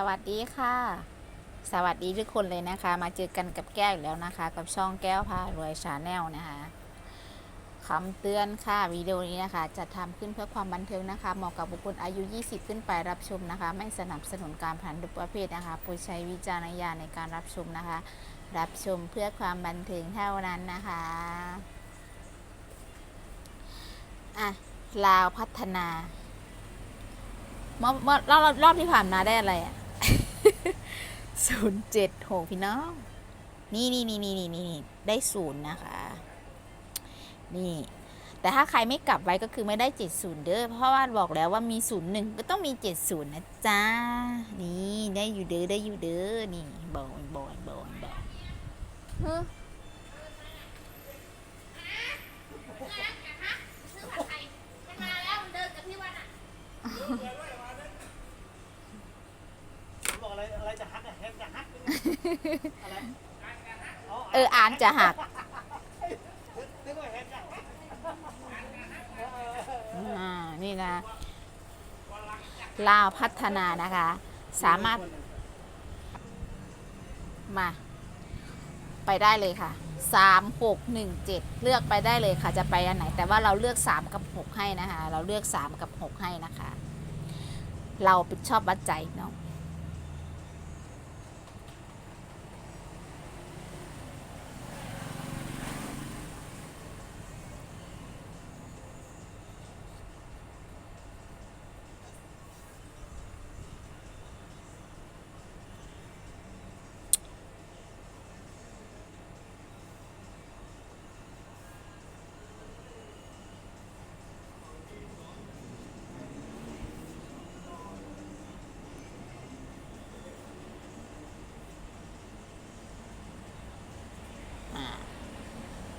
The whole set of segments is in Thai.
สวัสดีค่ะ สวัสดีทุกคนเลยนะคะ มาเจอกันกับแก้วอีกแล้วนะคะ กับช่องแก้วพารวยชาแนลนะคะคำเตือนค่ะวิดีโอนี้นะคะ จะทำขึ้นเพื่อความบันเทิงนะคะ เหมาะกับบุคคลอายุ 20 ขึ้นไปรับชมนะคะ ไม่สนับสนุนการพนันทุประเภทนะคะโปรดใช้วิจารณญาณในการรับชมนะคะ รับชมเพื่อความบันเทิงเท่านั้นนะคะอะลาวพัฒนาเมื่อเมื่อรอบรอบที่ผ่านมาได้อะไรอะ ศูนย์เจ็ดหกพี่น้อง นี่นี่นี่นี่นี่นี่ได้ศูนย์นะคะ นี่ แต่ถ้าใครไม่กลับไว้ก็คือไม่ได้เจ็ดศูนย์เด้อ เพราะว่าบอกแล้วว่ามีศูนย์หนึ่งก็ต้องมีเจ็ดศูนย์นะจ๊ะ นี่ได้อยู่เด้อได้อยู่เด้อ นี่บอยบอยบอยบอยเฮ้อ ซื้อผัดไทยมันมาแล้วมันเดินกับพี่วันอะ บอกอะไรอะไรจะฮักอะแฮกจะฮักอะไรอ๋อ เอออ่านจะหักอ่านี่นะลาวพัฒนานะคะ สามารถ มา ไปได้เลยค่ะสามหกหนึ่งเจ็ดเลือกไปได้เลยค่ะ จะไปอันไหน แต่ว่าเราเลือกสามกับหกให้นะคะ เราเลือกสามกับหกให้นะคะ เราเป็นชอบวัดใจเนาะ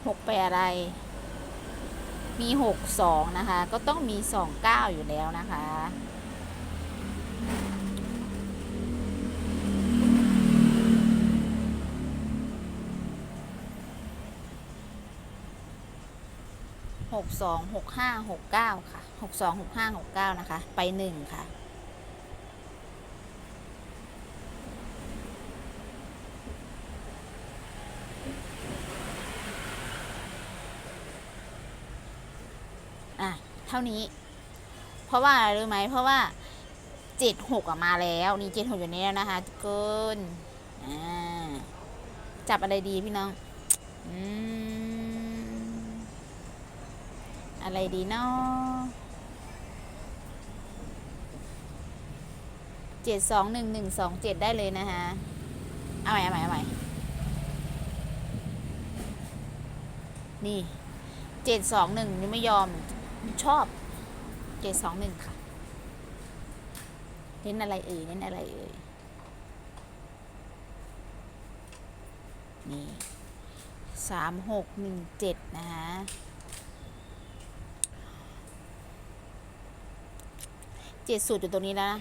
หกไปอะไร มีหกสองนะคะ ก็ต้องมีสองเก้าอยู่แล้วนะคะหกสองหกห้าหกเก้าค่ะหกสองหกห้าหกเก้านะคะ ไปหนึ่งค่ะ อะ เท่านี้ เพราะว่าอะไรรู้ไหมเพราะว่าเจ็ดหกอะมาแล้วนี่เจ็ดหกอยู่นี้แล้วนะคะทุกคนจับอะไรดีพี่น้องอืมอะไรดีเนาะเจ็ดสองหนึ่งหนึ่งสองเจ็ดได้เลยนะคะเอาใหม่เอาใหม่เอาใหม่นี่เจ็ดสองหนึ่งนี่ไม่ยอม ชอบเจสองหนึ่งค่ะ เน้นอะไรเอ่ย เน้นอะไรเอ่ย นี่สามหกหนึ่งเจ็ดนะฮะเจ็ดสูตรอยู่ตรงนี้แล้วนะ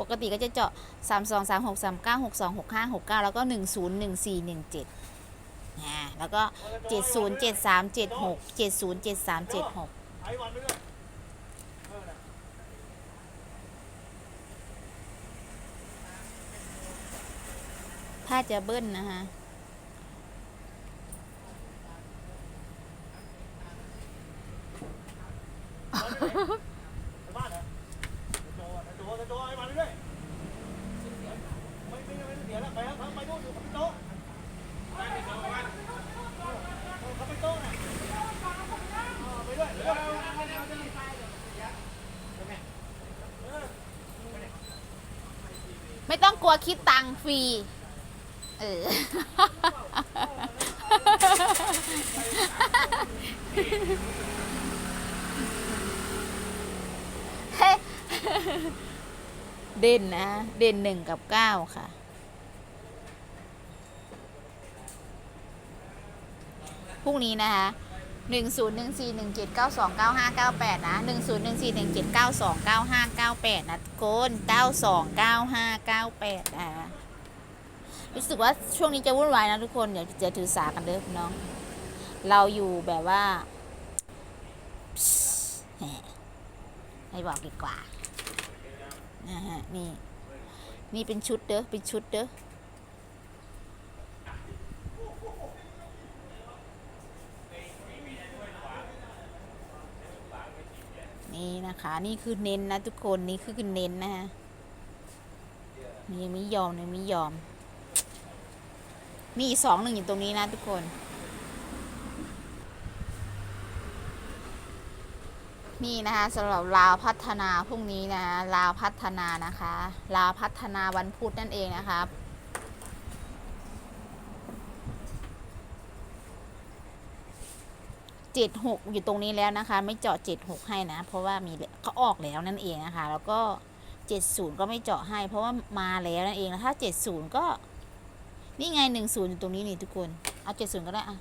ปกติก็จะเจาะ 3 2 3 6 3 9 6 2 6 5 6 9 แล้วก็ 1 0 1 4 1 7นะแล้วก็ 7 0 7 3 7 6 7 0 7 3 7 6 ไอ้วันไปด้วยเออนะถ้าจะเบิ้ลนะคะ ไปบ้านเหรอโจอะโจโจไอ้วันไปด้วยไม่ไม่ไม่เดี๋ยวแล้วไปแล้วไปนู่นอยู่กับพี่โต๊ะเขาไปโต๊ะน่ะไปด้วยไปด้วย ไม่ต้อง กลัวคิดตังฟรี เออ เด่นนะ เด่นหนึ่งกับเก้าค่ะ พรุ่งนี้นะคะ หนึ่งศูนย์หนึ่งสี่หนึ่งเจ็ดเก้าสองเก้าห้าเก้าแปดนะหนึ่งศูนย์หนึ่งสี่หนึ่งเจ็ดเก้าสองเก้าห้าเก้าแปดนะทุกคนเก้าสองเก้าห้าเก้าแปดอะรู้สึกว่าช่วงนี้จะวุ่นวายนะทุกคน เดี๋ยวจะถือสากันเด้อพี่น้อง เราอยู่แบบว่าแหมไม่บอกดีกว่า นะฮะ นี่ นี่เป็นชุดเด้อ เป็นชุดเด้อ นี่นะคะ นี่คือเน้นนะทุกคนนี่คือเน้นนะคะนี่ไม่ยอมนี่ไม่ยอม มีอีกสองหนึ่งอยู่ตรงนี้นะทุกคนนี่นะคะสำหรับลาวพัฒนาพรุ่งนี้นะลาวพัฒนานะคะลาวพัฒนาวันพุธนั่นเองนะคะ จ็ดหกอยู่ตรงนี้แล้วนะคะ ไม่เจาะเจ็ดหกให้นะ เพราะว่ามีเขาออกแล้วนั่นเองนะคะ แล้วก็เจ็ดศูนย์ก็ไม่เจาะให้ เพราะว่ามาแล้วนั่นเองแล้วถ้าเจ็ดศูนย์ก็นี่ไงหนึ่งศูนย์อยู่ตรงนี้นี่ทุกคน เอาเจ็ดศูนย์ก็ได้อะ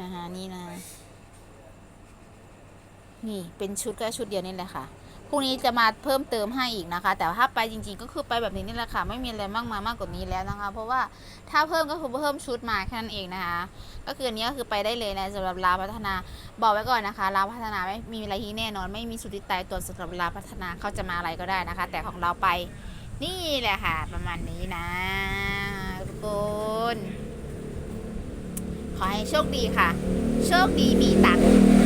นะคะนี่นะ นี่เป็นชุดก็ชุดเดียวนี่แหละค่ะ พรุ่งนี้จะมาเพิ่มเติมให้อีกนะคะ แต่ถ้าไปจริงๆก็คือไปแบบนี้นี่แหละค่ะ ไม่มีอะไรมากมามากกว่านี้แล้วนะคะ เพราะว่าถ้าเพิ่มก็คือเพิ่มชุดมาแค่นั้นเองนะคะ ก็คืออันนี้ก็คือไปได้เลยนะสำหรับลาพัฒนา บอกไว้ก่อนนะคะลาพัฒนาไม่มีอะไรที่แน่นอน ไม่มีสุดที่ตายตัวสำหรับลาพัฒนาเขาจะมาอะไรก็ได้นะคะ แต่ของเราไปนี่แหละค่ะ ประมาณนี้นะทุกคนขอให้โชคดีค่ะ โชคดีมีตังค์